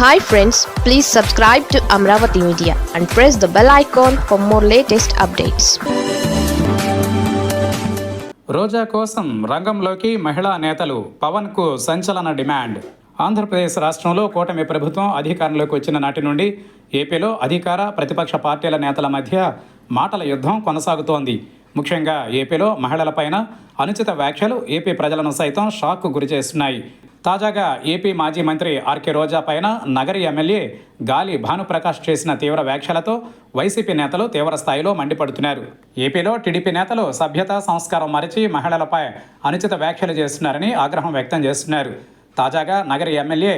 Hi friends please subscribe to Amaravati media and press the bell icon for more latest updates Roja కోసం రంగంలోకి మహిళా నేతలు పవన్కు సంచలన demand. Andhra Pradesh రాష్ట్రంలో కూటమి ప్రభుత్వం అధికారంలోకి వచ్చిన నాటి నుండి ఏపీలో అధికార ప్రతిపక్ష పార్టీల నేతల మధ్య మాటల యుద్ధం కొనసాగుతోంది. ముఖ్యంగా ఏపీలో మహిళలపైన అనుచిత వ్యాఖ్యలు ఏపీ ప్రజలను సైతం షాక్కు గురిచేస్తున్నాయి తాజాగా ఏపీ మాజీ మంత్రి ఆర్కే రోజా పైన నగరి ఎమ్మెల్యే గాలి భానుప్రకాష్ చేసిన తీవ్ర వ్యాఖ్యలతో వైసీపీ నేతలు తీవ్ర స్థాయిలో మండిపడుతున్నారు. ఏపీలో టీడీపీ నేతలు సభ్యత సంస్కారం మరిచి మహిళలపై అనుచిత వ్యాఖ్యలు చేస్తున్నారని ఆగ్రహం వ్యక్తం చేస్తున్నారు. తాజాగా నగరి ఎమ్మెల్యే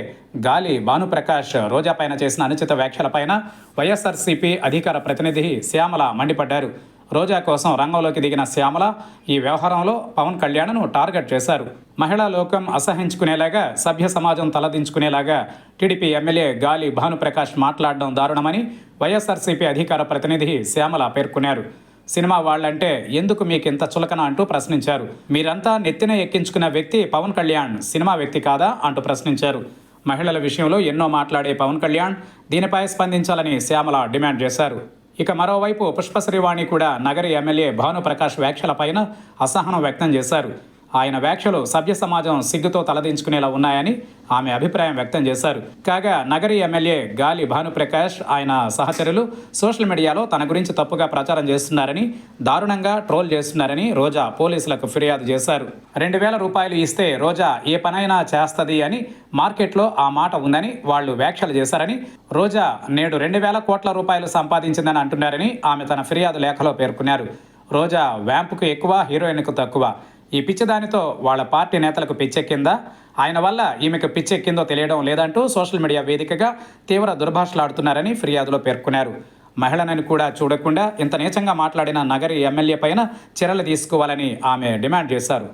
గాలి భానుప్రకాష్ రోజా పైన చేసిన అనుచిత వ్యాఖ్యలపైన వైఎస్ఆర్సీపీ అధికార ప్రతినిధి శ్యామల మండిపడ్డారు. రోజా కోసం రంగంలోకి దిగిన శ్యామల ఈ వ్యవహారంలో పవన్ కళ్యాణ్ను టార్గెట్ చేశారు. మహిళా లోకం అసహించుకునేలాగా సభ్య సమాజం తలదించుకునేలాగా టీడీపీ ఎమ్మెల్యే గాలి భానుప్రకాష్ మాట్లాడడం దారుణమని వైఎస్ఆర్సీపీ అధికార ప్రతినిధి శ్యామల పేర్కొన్నారు. సినిమా వాళ్ళంటే ఎందుకు మీకు ఇంత చులకన అంటూ ప్రశ్నించారు. మీరంతా నెత్తిన ఎక్కించుకున్న వ్యక్తి పవన్ కళ్యాణ్ సినిమా వ్యక్తి కాదా అంటూ ప్రశ్నించారు. మహిళల విషయంలో ఎన్నో మాట్లాడే పవన్ కళ్యాణ్ దీనిపై స్పందించాలని శ్యామల డిమాండ్ చేశారు. ఇక మరోవైపు పుష్పశ్రీవాణి కూడా నగరి ఎమ్మెల్యే భానుప్రకాష్ వ్యాఖ్యలపైన అసహనం వ్యక్తం చేశారు. ఆయన వ్యాఖ్యలు సభ్య సమాజం సిగ్గుతో తలదించుకునేలా ఉన్నాయని ఆమె అభిప్రాయం వ్యక్తం చేశారు. కాగా నగరి ఎమ్మెల్యే గాలి భానుప్రకాష్ ఆయన సహచరులు సోషల్ మీడియాలో తన గురించి తప్పుగా ప్రచారం చేస్తున్నారని దారుణంగా ట్రోల్ చేస్తున్నారని రోజా పోలీసులకు ఫిర్యాదు చేశారు. రెండు వేల రూపాయలు ఇస్తే రోజా ఏ పనైనా చేస్తుంది అని మార్కెట్లో ఆ మాట ఉందని వాళ్ళు వ్యాఖ్యలు చేశారని రోజా నేడు రెండు వేల కోట్ల రూపాయలు సంపాదించిందని అంటున్నారని ఆమె తన ఫిర్యాదు లేఖలో పేర్కొన్నారు. రోజా వ్యాంపుకు ఎక్కువ హీరోయిన్కు తక్కువ. ఈ పిచ్చిదానితో వాళ్ళ పార్టీ నేతలకు పిచ్చెక్కిందా ఆయన వల్ల ఈమెకు పిచ్చెక్కిందో తెలియడం లేదంటూ సోషల్ మీడియా వేదికగా తీవ్ర దుర్భాషలాడుతున్నారని ఫిర్యాదులో పేర్కొన్నారు. మహిళనని కూడా చూడకుండా ఇంత నీచంగా మాట్లాడిన నగరి ఎమ్మెల్యే పైన చర్యలు తీసుకోవాలని ఆమె డిమాండ్ చేశారు.